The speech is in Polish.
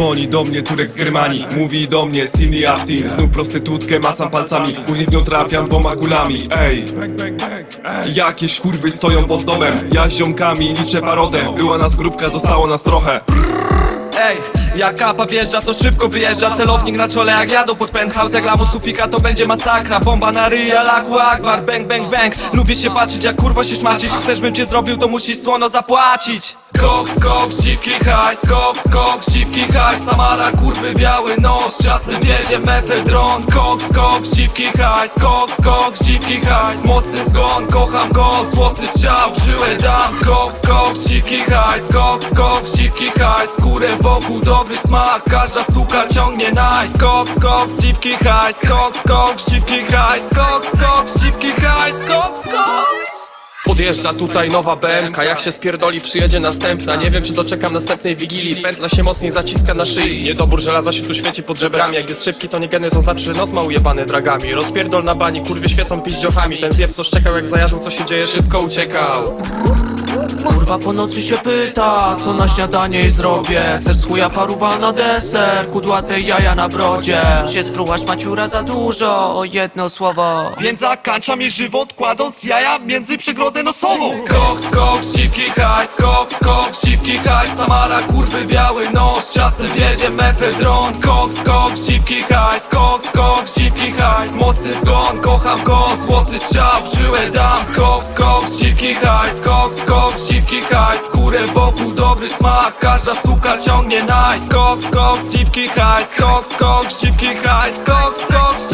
Dzwoni do mnie Turek z Germanii. Mówi do mnie Cindy Aftin. Znów prostytutkę macam palcami. Później w nią trafiam dwoma kulami. Ej, Jakieś kurwy stoją pod domem. Ja z ziomkami liczę parodę. Była nas grupka, zostało nas trochę. Ej, jak kapa wjeżdża to szybko wyjeżdża. Celownik na czole jak jadą pod penthouse Jak lamus sufika to będzie masakra. Bomba na ryj, Allahu Akbar, bang bang bang. Lubię się patrzeć jak kurwo się szmacić Chcesz bym cię zrobił to musisz słono zapłacić Kok, skok, dziwki, haj, skok, skok, dziwki, haj. Samara, kurwy, biały nos, czasem wiedzie mefedron. Kok, skok, dziwki, haj, skok, skok, dziwki, haj. Mocny zgon, kocham go, złoty strzał w żyłę dam. Kok, skok, dziwki, haj, skok, skok, dziwki, haj. Skórę wokół, dobry smak, każda suka ciągnie nice Skok, skok, dziwki, haj, skok, skok, dziwki, haj. Skok, skok, dziwki, haj, skok, skok Podjeżdża tutaj nowa BMK, jak się spierdoli przyjedzie następna. Nie wiem czy doczekam następnej wigilii. Pętla się mocniej zaciska na szyi. Niedobór żelaza się tu świeci pod żebrami. Jak jest szybki to nie geny, to znaczy że nos ma ujebany dragami. Rozpierdol na bani, kurwie świecą piździochami. Ten zjeb co szczekał jak zajarzył co się dzieje szybko uciekał Kurwa po nocy się pyta, co na śniadanie jej zrobię? Ser z chuja paruwa na deser, kudłate jaja na brodzie. Się sprułaś maciura za dużo, o jedno słowo. Więc zakańcza mi żywot kładąc jaja między przegrodę nosową. Kok, skok, dziwki, haj, skok, skok, dziwki, haj. Samara, kurwy, biały nos, czasem wiedzie mefedron. Kok, skok, dziwki, haj, skok, skok, dziwki, haj. Mocny zgon, kocham go, złoty strzał w żyłę dam. Kok, skok, dziwki, haj, skok, skok, dziwki, haj Skórę wokół, dobry smak, każda suka ciągnie nice. Skok, skok, dziwki, haj, skok, skok, dziwki, haj Skok, skok, dziwki, haj, skok, skok